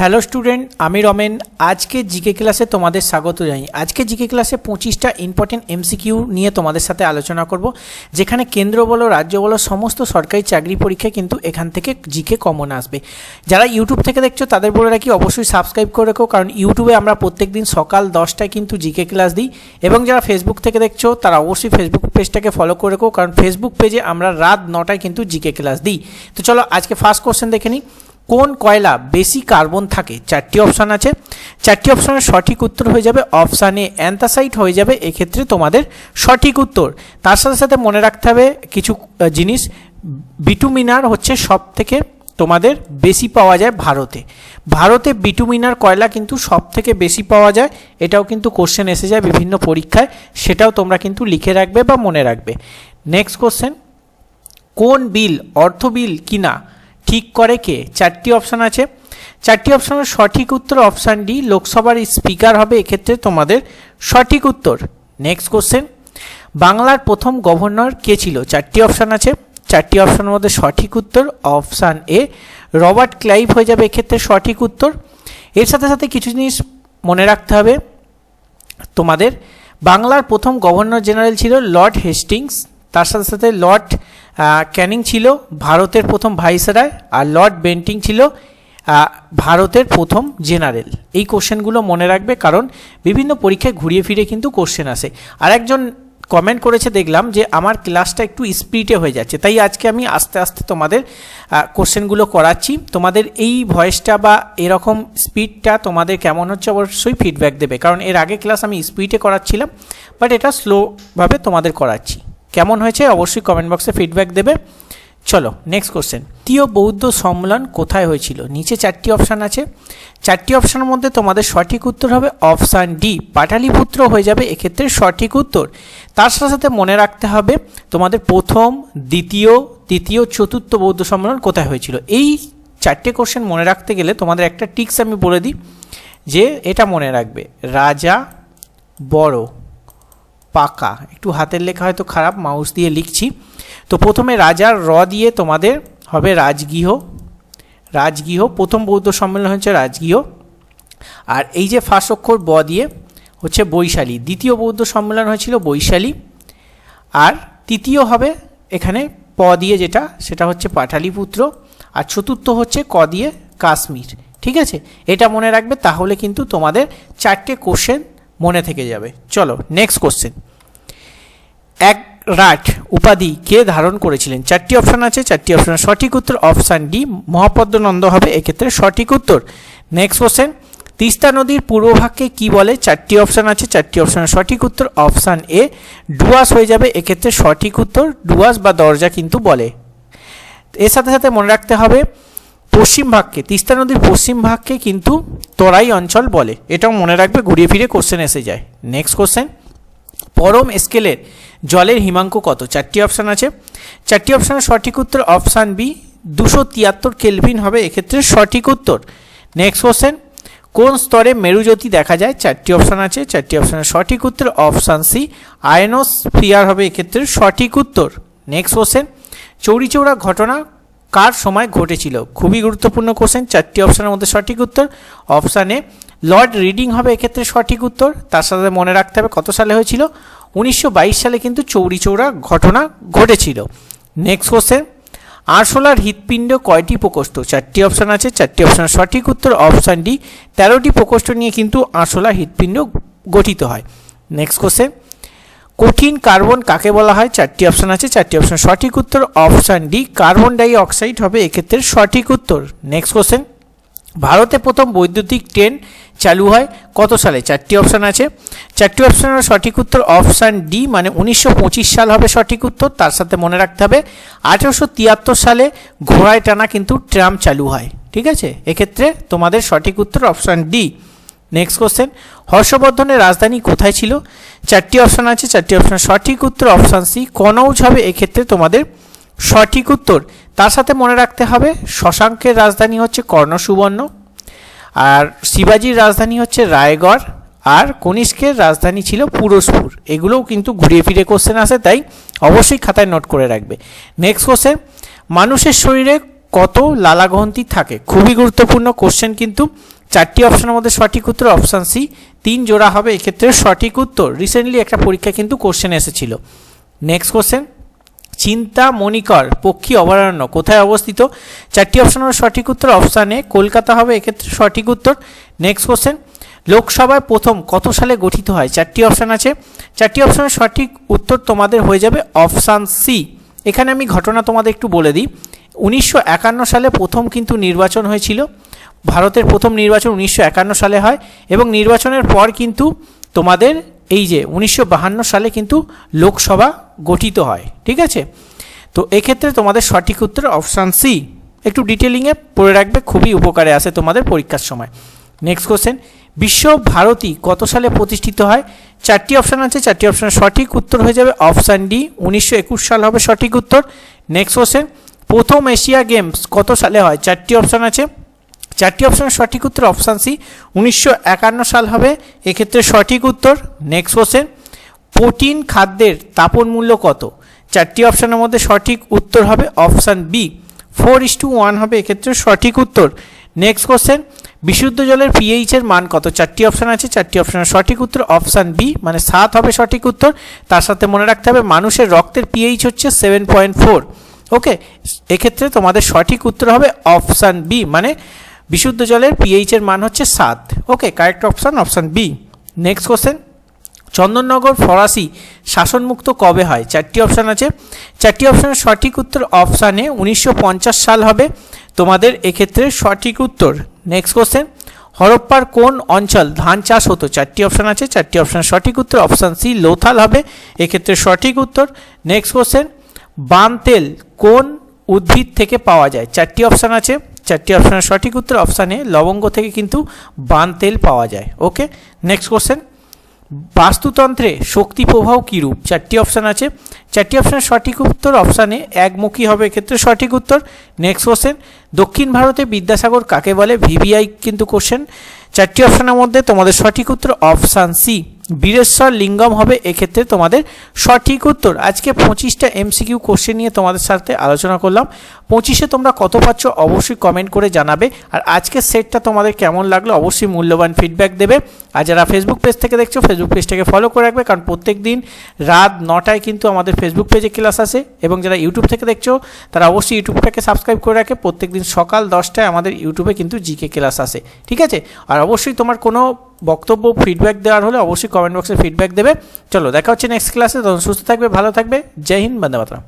Hello student, আমি রমেন। আজকে GK ক্লাসে তোমাদের স্বাগত জানাই। আজকে জিকে ক্লাসে পঁচিশটা ইম্পর্টেন্ট এমসিকিউ নিয়ে তোমাদের সাথে আলোচনা করব, যেখানে কেন্দ্র বলো, রাজ্য বলো, সমস্ত সরকারি চাকরি পরীক্ষায় কিন্তু এখান থেকে জিকে কমন আসবে। যারা ইউটিউব থেকে দেখছ, তাদের বলে রাখি, অবশ্যই সাবস্ক্রাইব করে রেখো, কারণ ইউটিউবে আমরা প্রত্যেক দিন সকাল দশটায় কিন্তু জিকে ক্লাস দিই। এবং যারা ফেসবুক থেকে দেখছ, তারা অবশ্যই ফেসবুক পেজটাকে ফলো করে রেখো, কারণ ফেসবুক পেজে আমরা রাত নটায় কিন্তু জিকে ক্লাস দিই। তো চলো, আজকে ফার্স্ট কোশ্চেন দেখে নিই। কোন কয়লা বেশি কার্বন থাকে? চারটি অপশান আছে। চারটি অপশানের সঠিক উত্তর হয়ে যাবে অপশান এ অ্যান্থাসাইট হয়ে যাবে। এক্ষেত্রে তোমাদের সঠিক উত্তর। তার সাথে সাথে মনে রাখতে হবে কিছু জিনিস। বিটুমিনার হচ্ছে সব থেকে তোমাদের বেশি পাওয়া যায় ভারতে। ভারতে বিটুমিনার কয়লা কিন্তু সব থেকে বেশি পাওয়া যায়, এটাও কিন্তু কোশ্চেন এসে যায় বিভিন্ন পরীক্ষায়। সেটাও তোমরা কিন্তু লিখে রাখবে বা মনে রাখবে। নেক্সট কোশ্চেন কোন বিল, অর্থ বিল কিনা? ঠিক করে কে? চারটি অপশান আছে। চারটি অপশানের সঠিক উত্তর অপশান ডি লোকসভার স্পিকার হবে, এক্ষেত্রে তোমাদের সঠিক উত্তর। নেক্সট কোশ্চেন বাংলার প্রথম গভর্নর কে ছিল? চারটি অপশান আছে। চারটি অপশানের মধ্যে সঠিক উত্তর অপশান এ রবার্ট ক্লাইভ হয়ে যাবে, এক্ষেত্রে সঠিক উত্তর। এর সাথে সাথে কিছু জিনিস মনে রাখতে হবে। তোমাদের বাংলার প্রথম গভর্নর জেনারেল ছিল লর্ড হেস্টিংস। তার সাথে সাথে লর্ড ক্যানিং ছিল ভারতের প্রথম ভাইসরায় আর লর্ড বেন্টিং ছিল ভারতের প্রথম জেনারেল। এই কোশ্চেনগুলো মনে রাখবে কারণ বিভিন্ন পরীক্ষায় ঘুরিয়ে ফিরে কিন্তু কোশ্চেন আসে। আর একজন কমেন্ট করেছে, দেখলাম যে আমার ক্লাসটা একটু স্পিডে হয়ে যাচ্ছে, তাই আজকে আমি আস্তে আস্তে তোমাদের কোশ্চেনগুলো করাচ্ছি। তোমাদের এই ভয়েসটা বা এরকম স্পিডটা তোমাদের কেমন হচ্ছে অবশ্যই ফিডব্যাক দেবে, কারণ এর আগে ক্লাস আমি স্পিডে করাচ্ছিলাম বাট এটা স্লোভাবে তোমাদের করাচ্ছি। কেমন হয়েছে অবশ্যই কমেন্ট বক্সে ফিডব্যাক দেবে। চলো নেক্সট কোশ্চেন তৃতীয় বৌদ্ধ সম্মেলন কোথায় হয়েছিল? নিচে চারটি অপশান আছে। চারটি অপশানের মধ্যে তোমাদের সঠিক উত্তর হবে অপশান ডি পাটালিপুত্র হয়ে যাবে এক্ষেত্রে সঠিক উত্তর। তার সাথে সাথে মনে রাখতে হবে, তোমাদের প্রথম, দ্বিতীয়, তৃতীয়, চতুর্থ বৌদ্ধ সম্মেলন কোথায় হয়েছিল? এই চারটে কোশ্চেন মনে রাখতে গেলে তোমাদের একটা টিক্স আমি বলে দিই, যে এটা মনে রাখবে। রাজা বড়। পাকা। একটু হাতের লেখা হয়তো খারাপ মাউস দিয়ে লিখছি। তো প্রথমে রাজার র দিয়ে তোমাদের হবে রাজগৃহ। রাজগৃহ, প্রথম বৌদ্ধ সম্মেলন হচ্ছে রাজগৃহ। আর এই যে ফার্স্ট অক্ষর ব দিয়ে হচ্ছে বৈশালী। দ্বিতীয় বৌদ্ধ সম্মেলন হয়েছিল বৈশালী। আর তৃতীয় হবে এখানে প দিয়ে যেটা, সেটা হচ্ছে পাটালিপুত্র আর চতুর্থ হচ্ছে ক দিয়ে কাশ্মীর। ঠিক আছে? এটা মনে রাখবে, তাহলে কিন্তু তোমাদের চারটে কোশ্চেন মনে থেকে যাবে। চলো নেক্সট কোশ্চেন এক রাট উপাধি কে ধারণ করেছিলেন? চারটি অপশান আছে, চারটি অপশানের সঠিক উত্তর অপশান ডি মহাপদ্মনন্দ হবে, এক্ষেত্রে সঠিক উত্তর। নেক্সট কোশ্চেন তিস্তা নদীর পূর্বভাগকে কি বলে? চারটি অপশান আছে, চারটি অপশানের সঠিক উত্তর অপশান এ ডুয়াস হয়ে যাবে, এক্ষেত্রে সঠিক উত্তর ডুয়াস বা দরজা কিন্তু বলে। এর সাথে সাথে মনে রাখতে হবে, পশ্চিম ভাগকে, তিস্তা নদীর পশ্চিম ভাগকে কিন্তু তরাই অঞ্চল বলে। এটাও মনে রাখবে, ঘুরিয়ে ফিরে কোশ্চেন এসে যায়। নেক্সট কোশ্চেন পরম স্কেলের জলের হিমাঙ্ক কত? চারটি অপশান আছে। চারটি অপশানের সঠিক উত্তর অপশান বি দুশো তিয়াত্তর কেলভিন হবে। এক্ষেত্রে সঠিক উত্তর। নেক্সট কোশ্চেন কোন স্তরে মেরুজ্যোতি দেখা যায়? চারটি অপশান আছে। চারটি অপশানের সঠিক উত্তর অপশান সি আয়নোস্ফিয়ার হবে। এক্ষেত্রে সঠিক উত্তর। নেক্সট কোশ্চেন চৌরিচৌরা ঘটনা কার সময় ঘটেছিল? খুবই গুরুত্বপূর্ণ কোশ্চেন চারটি অপশানের মধ্যে সঠিক উত্তর। অপশান এ লর্ড রিডিং হবে এক্ষেত্রে সঠিক উত্তর। তার সাথে মনে রাখতে হবে কত সালে হয়েছিল? উনিশশো বাইশ সালে কিন্তু চৌরি চৌরিচৌরা ঘটনা ঘটেছিল। নেক্সট কোশ্চেন আরশোলার হৃৎপিণ্ড কয়টি প্রকোষ্ঠ? চারটি অপশান আছে। চারটি অপশানের সঠিক উত্তর অপশান ডি তেরোটি প্রকোষ্ঠ নিয়ে কিন্তু আরশোলার হৃৎপিণ্ড গঠিত হয়। নেক্সট কোশ্চেন কঠিন কার্বন কাকে বলা হয়? চারটি অপশান আছে। চারটি অপশান সঠিক উত্তর option D carbon die oxide হবে এক্ষেত্রে সঠিক উত্তর। নেক্সট কোশ্চেন ভারতে প্রথম বৈদ্যুতিক ট্রেন চালু হয় কত সালে? চারটি অপশান আছে। চারটি অপশানের সঠিক উত্তর অপশান ডি মানে উনিশশো পঁচিশ সাল হবে সঠিক উত্তর। তার সাথে মনে রাখতে হবে, আঠেরোশো তিয়াত্তর সালে ঘোড়ায় টানা কিন্তু ট্রাম চালু হয়। ঠিক আছে? এক্ষেত্রে তোমাদের সঠিক উত্তর অপশান ডি নেক্সট কোশ্চেন হর্ষবর্ধনের রাজধানী কোথায় ছিল? চারটি অপশান আছে, চারটি অপশান সঠিক উত্তর অপশান সি কনৌজ হবে এক্ষেত্রে তোমাদের সঠিক উত্তর তার সাথে মনে রাখতে হবে, শশাঙ্কের রাজধানী হচ্ছে কর্ণসুবর্ণ, আর শিবাজির রাজধানী হচ্ছে রায়গড়, আর কনিষ্কের রাজধানী ছিল পুরস্পুর এগুলোও কিন্তু ঘুরিয়ে ফিরে কোশ্চেন আসে, তাই অবশ্যই খাতায় নোট করে রাখবে। নেক্সট কোশ্চেন মানুষের শরীরে কত লালাগ্রন্থি থাকে? খুবই গুরুত্বপূর্ণ কোশ্চেন কিন্তু। চারটি অপশনের মধ্যে সঠিক উত্তর অপশান সি তিন জোড়া হবে। এক্ষেত্রে সঠিক উত্তর রিসেন্টলি একটা পরীক্ষা কিন্তু কোশ্চেন এসেছিল। নেক্সট কোশ্চেন চিন্তামণিকর, পক্ষী অভয়ারণ্য। কোথায় অবস্থিত? চারটি অপশনের সঠিক উত্তর অপশান এ কলকাতা হবে, এক্ষেত্রে সঠিক উত্তর। নেক্সট কোশ্চেন লোকসভায় প্রথম কত সালে গঠিত হয়? চারটি অপশান আছে। চারটি অপশনের সঠিক উত্তর তোমাদের হয়ে যাবে অপশান সি এখানে আমি ঘটনা তোমাদের একটু বলে দিই। উনিশশো একান্ন সালে প্রথম কিন্তু নির্বাচন হয়েছিল। ভারতের প্রথম নির্বাচন উনিশশো একান্ন সালে হয় এবং নির্বাচনের পর কিন্তু তোমাদের এই যে উনিশশো সালে কিন্তু লোকসভা গঠিত হয়, ঠিক আছে? তো এক্ষেত্রে তোমাদের সঠিক উত্তর অপশান সি একটু ডিটেলিংয়ে পড়ে রাখবে, খুবই উপকারে আসে তোমাদের পরীক্ষার সময়। নেক্সট কোশ্চেন বিশ্ব ভারতী কত সালে প্রতিষ্ঠিত হয়? চারটি অপশান আছে, চারটি অপশানের সঠিক উত্তর হয়ে যাবে অপশান ডি উনিশশো একুশ সাল হবে সঠিক উত্তর। নেক্সট কোশ্চেন প্রথম এশিয়া গেমস কত সালে হয়? চারটি অপশান আছে। চারটি অপশানের সঠিক উত্তর অপশান সি উনিশশো একান্ন সাল হবে, এক্ষেত্রে সঠিক উত্তর। নেক্সট কোশ্চেন প্রোটিন খাদ্যের তাপন মূল্য কত? চারটি অপশানের মধ্যে সঠিক উত্তর হবে option B. Four is to one হবে এক্ষেত্রে সঠিক উত্তর। নেক্সট কোশ্চেন, বিশুদ্ধ জলের পিএইচের মান কত? চারটি অপশান আছে, চারটি অপশানের সঠিক উত্তর অপশান বি মানে সাত হবে সঠিক উত্তর। তার সাথে মনে রাখতে হবে মানুষের রক্তের পিএইচ হচ্ছে সেভেন পয়েন্ট ফোর ওকে? এক্ষেত্রে তোমাদের সঠিক উত্তর হবে অপশান বি মানে বিশুদ্ধ জলের পিএইচের মান হচ্ছে সাত। Okay? Correct option option B next question Chandannagar ফরাসি শাসনমুক্ত কবে হয়? চারটি অপশান আছে। চারটি অপশানের সঠিক উত্তর অপশানে উনিশশো পঞ্চাশ সাল হবে। তোমাদের এক্ষেত্রে সঠিক উত্তর। নেক্সট কোশ্চেন হরপ্পার কোন অঞ্চল ধান চাষ হতো? চারটি অপশান আছে। চারটি অপশানের সঠিক উত্তর অপশান সি লোথাল হবে। এক্ষেত্রে সঠিক উত্তর। নেক্সট কোশ্চেন বান তেল কোন উদ্ভিদ থেকে পাওয়া যায়? চারটি অপশান আছে। চারটি অপশানের সঠিক উত্তর অপশানে লবঙ্গ থেকে কিন্তু বান তেল পাওয়া যায়। ওকে নেক্সট কোশ্চেন বাস্তুতন্ত্রে শক্তি প্রবাহ কীরূপ চারটি অপশান আছে। চারটি অপশানের সঠিক উত্তর অপশানে একমুখী হবে এক্ষেত্রে সঠিক উত্তর। নেক্সট কোশ্চেন দক্ষিণ ভারতে বিদ্যাসাগর কাকে বলে? ভিভিআই কিন্তু কোশ্চেন চারটি অপশানের মধ্যে তোমাদের সঠিক উত্তর অপশান সি বীরেশ্বর লিঙ্গম হবে এক্ষেত্রে তোমাদের সঠিক উত্তর। আজকে পঁচিশটা এমসিকিউ কোশ্চেন নিয়ে তোমাদের সাথে আলোচনা করলাম। পঁচিশে তোমরা কত পাচ্ছ অবশ্যই কমেন্ট করে জানাবে। আর আজকের সেটটা তোমাদের কেমন লাগল অবশ্যই মূল্যবান ফিডব্যাক দেবে। আর যারা ফেসবুক পেজ থেকে দেখছ ফেসবুক পেজটাকে ফলো করে রাখবে। কারণ প্রত্যেক দিন রাত নটায় কিন্তু আমাদের ফেসবুক পেজে ক্লাস আসে। এবং যারা ইউটিউব থেকে দেখছ, তারা অবশ্যই ইউটিউবটাকে সাবস্ক্রাইব করে রাখে। প্রত্যেক দিন সকাল দশটায় আমাদের ইউটিউবে কিন্তু জিকে ক্লাস আসে। ঠিক আছে? আর অবশ্যই তোমার কোনো বক্তব্য ফিডব্যাক দেওয়ার হলে অবশ্যই কমেন্ট বক্সে ফিডব্যাক দেবে। চলো, দেখা হচ্ছে নেক্সট ক্লাসে তখন সুস্থ থাকবে, ভালো থাকবে। জয় হিন্দ, বন্দে মাতরম।